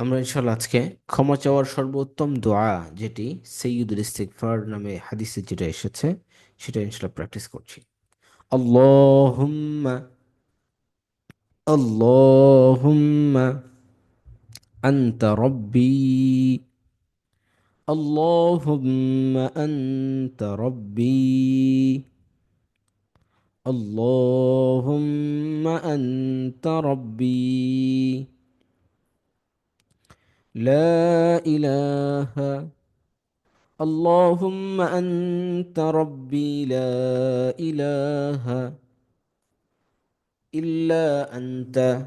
আমরা ইনশাল্লাহ আজকে ক্ষমা চাওয়ার সর্বোত্তম দোয়া যেটি সৈয়দুল ইস্তিগফার নামে হাদিসে যেটা এসেছে, সেটা ইনশাল্লাহ প্র্যাকটিস করছি। আল্লাহুম্মা আল্লাহুম্মা আনতা রব্বি, আল্লাহুম্মা আনতা রব্বি, আল্লাহুম্মা আনতা রব্বি। لا إله. اللهم أنت ربي لا إله. إلا أنت.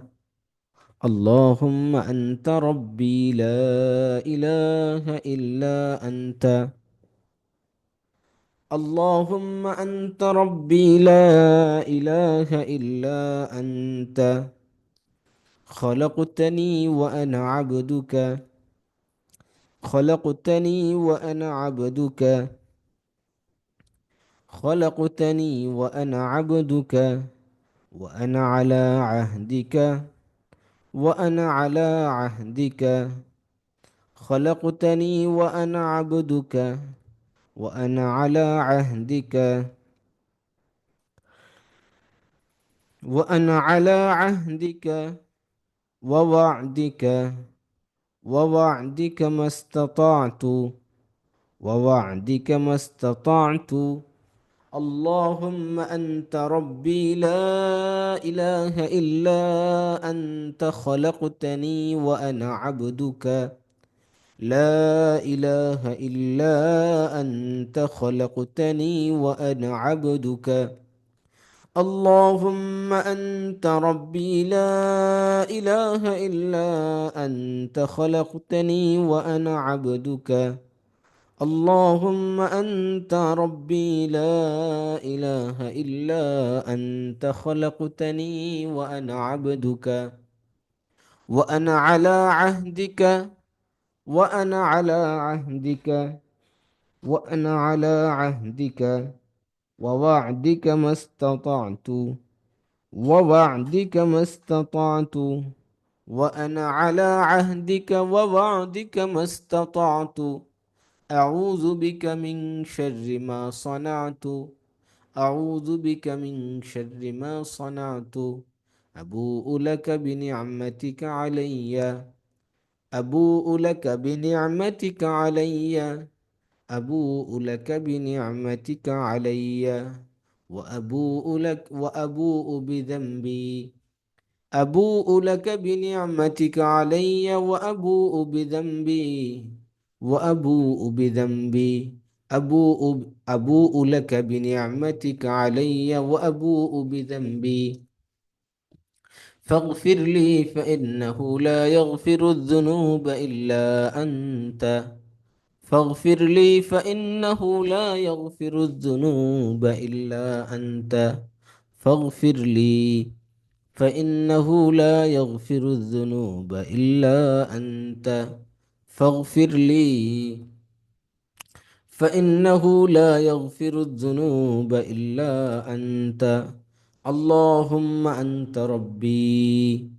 اللهم أنت ربي لا إله إلا أنت. اللهم أنت ربي لا إله إلا أنت. خلقتني وأنا عبدك. خلقتني وأنا عبدك. خلقتني وأنا عبدك. وأنا على عهدك. وأنا على عهدك. خلقتني وأنا عبدك. وأنا على عهدك. وأنا على عهدك. ووعدك ووعدك ما استطعت ووعدك ما استطعت. اللهم أنت ربي لا إله إلا أنت خلقتني وأنا عبدك. لا إله إلا أنت خلقتني وأنا عبدك. اللهم أنت ربي لا إله إلا أنت خلقتني وأنا عبدك. اللهم أنت ربي لا إله إلا أنت خلقتني وأنا عبدك. وأنا على عهدك. وأنا على عهدك. وأنا على عهدك. ووعدك ما استطعت ووعدك ما استطعت وأنا على عهدك ووعدك ما استطعت. أعوذ بك من شر ما صنعت أعوذ بك من شر ما صنعت. أبوء لك بنعمتك علي أبوء لك بنعمتك علي. أبوء لك بنعمتك علي وأبوء لك وأبوء بذنبي. أبوء لك بنعمتك علي وأبوء بذنبي. وأبوء بذنبي. أبوء أبوء لك بنعمتك علي وأبوء بذنبي. فاغفر لي فإنه لا يغفر الذنوب إلا أنت. فاغفر لي فإنه لا يغفر الذنوب إلا أنت. فاغفر لي فإنه لا يغفر الذنوب إلا أنت. فاغفر لي فإنه لا يغفر الذنوب إلا أنت. اللهم أنت ربي.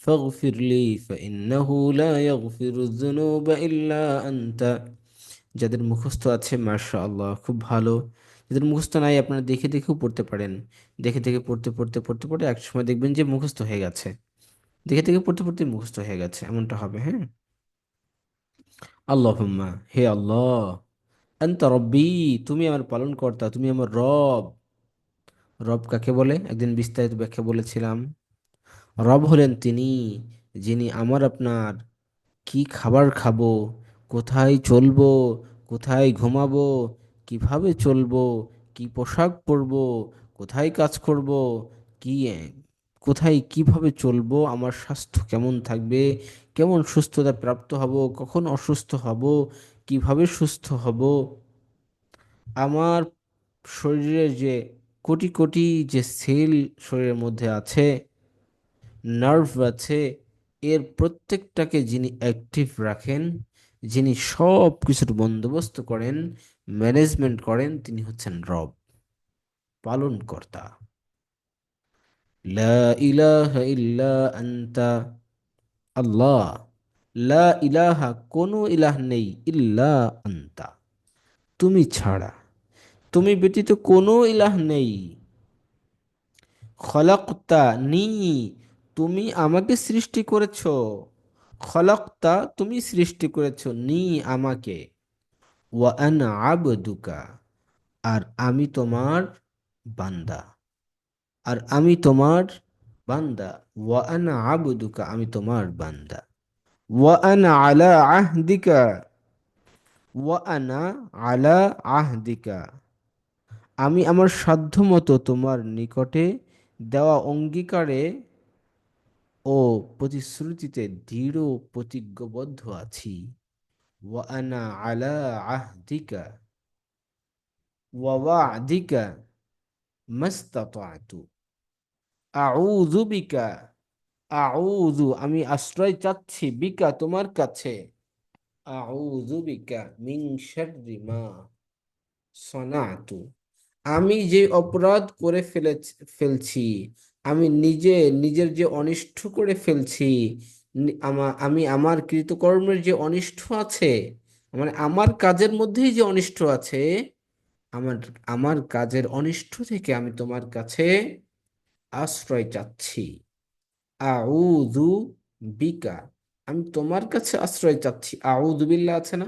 فاغفر لي فإنه لا يغفر الذنوب إلا أنت যাদের মুখস্থ আছে মাশা আল্লাহ খুব ভালো যাদের মুখস্থ নাই আপনারা দেখে দেখেও পড়তে পারেন দেখে দেখে পড়তে পড়তে পড়তে পড়তে এক সময় দেখবেন যে মুখস্থ হয়ে গেছে দেখে দেখে পড়তে পড়তে মুখস্থ হয়ে গেছে এমনটা হবে হ্যাঁ আল্লাহুম্মা হে আল্লাহ আনতা রব্বি তুমি আমার পালনকর্তা তুমি আমার রব রব কাকে বলে একদিন বিস্তারিত ব্যাখ্যা বলেছিলাম রব হলেন তিনি, যিনি আমার আপনার, কি খাবার খাব, কোথায় চলবো, কোথায় ঘুমাবো, কীভাবে চলবো, কি পোশাক পরবো, কোথায় কাজ করব, কি, কোথায় কীভাবে চলবো, আমার স্বাস্থ্য কেমন থাকবে, কেমন সুস্থতা প্রাপ্ত হব, কখন অসুস্থ হব, কীভাবে সুস্থ হব। আমার শরীরে যে কোটি কোটি যে সেল শরীরের মধ্যে আছে নার্ভ আছে, এর প্রত্যেকটাকে যিনি অ্যাক্টিভ রাখেন, যিনি সব কিছুর বন্দোবস্ত করেন ম্যানেজমেন্ট করেন, তিনি হচ্ছেন রব, পালনকর্তা। লা ইলাহা ইল্লা আন্তা, আল্লাহ। লা ইলাহা, কোনো ইলাহ নেই, ইল্লা আন্তা। তুমি ছাড়া। তুমি ব্যতীত কোনো ইলাহ নেই। খলাক্তা, নি তুমি আমাকে সৃষ্টি করেছ। খলাক্তা তুমি সৃষ্টি করেছ, নি আমাকে। আবদুকা, আর আমি তোমার বান্দা। আর আমি তোমার বান্দা। ওয়া আনা আবদুকা, আমি তোমার বান্দা। ওয়া আলা আহদিকা, ওয়া আলা আহদিকা। আমি আমার সাধ্যমতো তোমার নিকটে দেওয়া অঙ্গীকারে ও প্রতিশ্রুতিতে দৃঢ় প্রতিজ্ঞবদ্ধ আছি। ওয়া আনা আলা আহদিকা আমি আশ্রয় চাচ্ছি বিকা তোমার কাছে। আউযু বিকা মিন শাররি মা আমি যে অপরাধ করে ফেলে ফেলছি আমি নিজে, নিজের যে অনিষ্ট করে ফেলছি আমি আমার কৃতকর্মের যে অনিষ্ট আছে মানে আমার কাজের মধ্যেই যে অনিষ্ট আছে, আমার আমার কাজের অনিষ্ট থেকে আমি তোমার কাছে আশ্রয় চাচ্ছি। আউযু বিকা। আমি তোমার কাছে আশ্রয় চাচ্ছি। আউযু বিল্লাহ আছে না?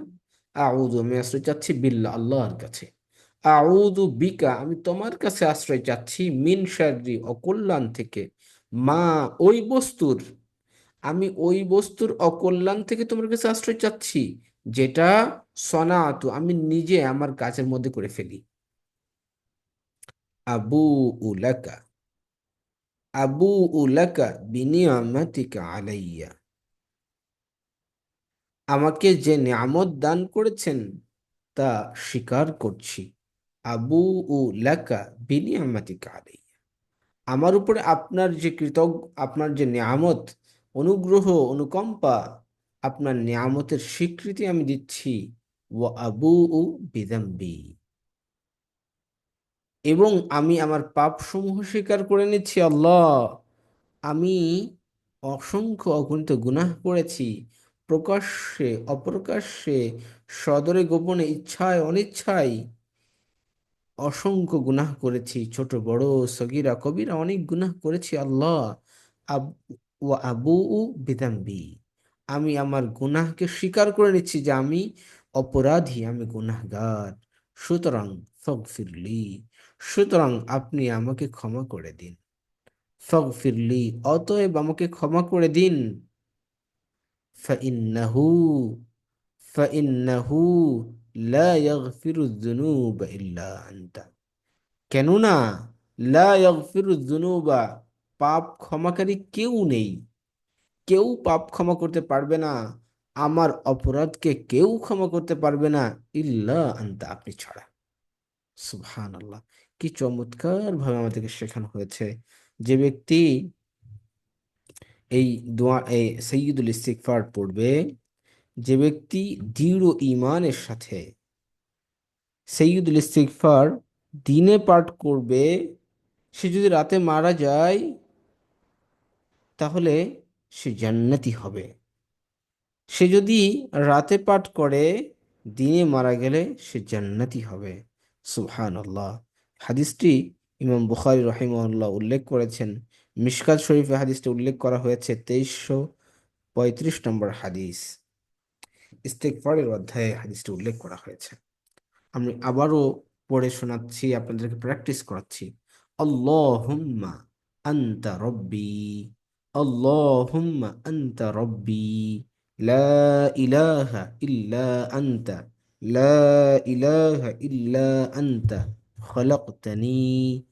আউযু, আমি আশ্রয় চাচ্ছি বিল্লাহ, আল্লাহর কাছে। আউযু বিকা, আমি তোমার কাছে আশ্রয় চাচ্ছি মিন শাররি, অকল্যাণ থেকে। মা, ওই বস্তুর, আমি ওই বস্তুর অকল্যাণ থেকে তোমার কাছে আশ্রয় চাচ্ছি, যেটা সনাতু, আমি নিজে আমার কাজের মধ্যে করে ফেলি। আবু উলাকা আবু উলাকা বিনিয়ামাতিকা আলাইয়া। আমাকে যে নিয়ামত দান করেছেন, তা স্বীকার করছি। আবু উ লাকা বিনিয়ামাতিকা আলাইয়া। আমার উপরে আপনার যে কৃতজ্ঞ, আপনার যে নিয়ামত, অনুগ্রহ, অনুকম্পা, আপনার নিয়ামতের স্বীকৃতি আমি দিচ্ছি ও আবু উ বিদাম্বি এবং আমি আমার পাপসমূহ স্বীকার করে নিচ্ছি, আল্লাহ। আমি অসংখ্য অগণিত গুনাহ করেছি, প্রকাশ্যে, অপ্রকাশ্যে, সদরে গোপনে, ইচ্ছায়, অনিচ্ছায় অসংখ্য গুনাহ করেছি, ছোট, বড়, সগিরা, কবিরা, অনেক গুনাহ করেছি আল্লাহ। ও আবু উ বিদাম্বি আমি আমার গুনাহকে স্বীকার করে নিচ্ছি যে আমি অপরাধী, আমি গুনাহগার। সুতরাং ফিরলি সুতরাং আপনি আমাকে ক্ষমা করে দিন। ফিরলি অতএব আমাকে ক্ষমা করে দিন। ফাইন্নাহু ফাইন্নাহু লা ইয়াগফিরুদ্দুনুবা ইল্লা আনতা। কেননা লা ইয়াগফিরুদ্দুনুবা পাপ ক্ষমাকারী কেউ নেই। কেউ পাপ ক্ষমা করতে পারবে না। আমার অপরাধকে কেউ ক্ষমা করতে পারবে না। ইল্লা আন্তা, আপনি ছাড়া। সুবহান আল্লাহ কি চমৎকার ভাবে আমাদেরকে শেখানো হয়েছে যে ব্যক্তি এই দোয়া, এই সৈয়দুল ইস্তিকফার পড়বে যে ব্যক্তি দৃঢ় ইমানের সাথে সৈয়দুল ইস্তিকফার দিনে পাঠ করবে, সে যদি রাতে মারা যায়, তাহলে সে জান্নাতি হবে। সে যদি রাতে পাঠ করে, দিনে মারা গেলে সে জান্নাতি হবে। সুবহান আল্লাহ হাদিসটি ইমাম বুখারি রহিমউল্লাহ উল্লেখ করেছেন। মিশকাত শরীফে হাদিসটি উল্লেখ করা হয়েছে তেইশশো পঁয়ত্রিশ নম্বর হাদিস। ইস্তেকফারের অধ্যায়ে হাদিসটি উল্লেখ করা হয়েছে। আমি আবারও পড়ে শোনাচ্ছি, আপনাদেরকে প্র্যাকটিস করাচ্ছি। আল্লাহুম্মা আন্তা রব্বি, আল্লাহুম্মা আন্তা রব্বি, লা ইলাহা ইল্লা আন্তা, লা ইলাহা ইল্লা আন্তা, খলকতনি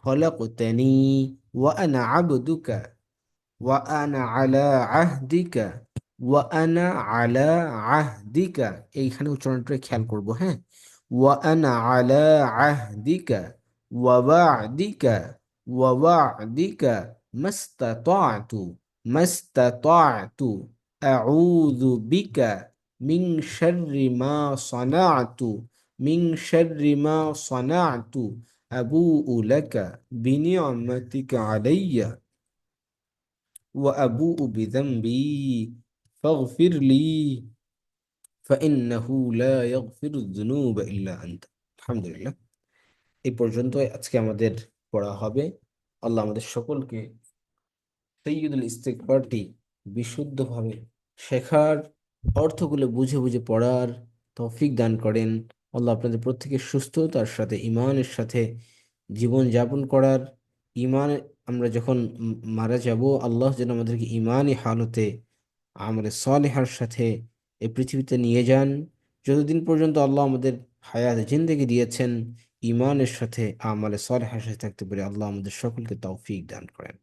খলকতনি, ওয়া আনা আবদুকা, ওয়া আনা আলা আহদিকা وَأَنَا عَلَى عَهْدِكَ. এইখানে উচ্চারণটাকে খেয়াল করব হ্যাঁ? وَأَنَا عَلَى عَهْدِكَ وَوَعْدِكَ وَوَعْدِكَ مَا اسْتَطَعْتُ مَا اسْتَطَعْتُ. أَعُوذُ بِكَ مِنْ شَرِّ مَا صَنَعْتُ مِنْ شَرِّ مَا صَنَعْتُ. أَبُوءُ لَكَ بِنِعْمَتِكَ عَلَيَّ وَأَبُوءُ بِذَنْبِي. فاغفر لي فإنه لا লা الذنوب إلا أنت. الحمد আলহামদুলিল্লাহ। এই পর্যন্ত আজকে আমাদের পড়া হবে। আল্লাহ আমাদের সকলকে সৈয়দুল ইস্তেকবারটি বিশুদ্ধভাবে শেখার অর্থগুলো বুঝে বুঝে পড়ার তৌফিক দান করেন। আল্লাহ আপনাদের প্রত্যেকের সুস্থতার সাথে ইমানের সাথে জীবন যাপন করার। ইমান আমরা যখন মারা যাব, আল্লাহ যেন আমাদেরকে ইমানই হালতে আমলে সালেহার সাথে এই পৃথিবীতে নিয়ে যান। যতদিন পর্যন্ত আল্লাহ আমাদের হায়াত জিন্দেগি দিয়েছেন ইমানের সাথে, আমলে সালেহার সাথে থাকতে পারে আল্লাহ আমাদের সকলকে তৌফিক দান করেন।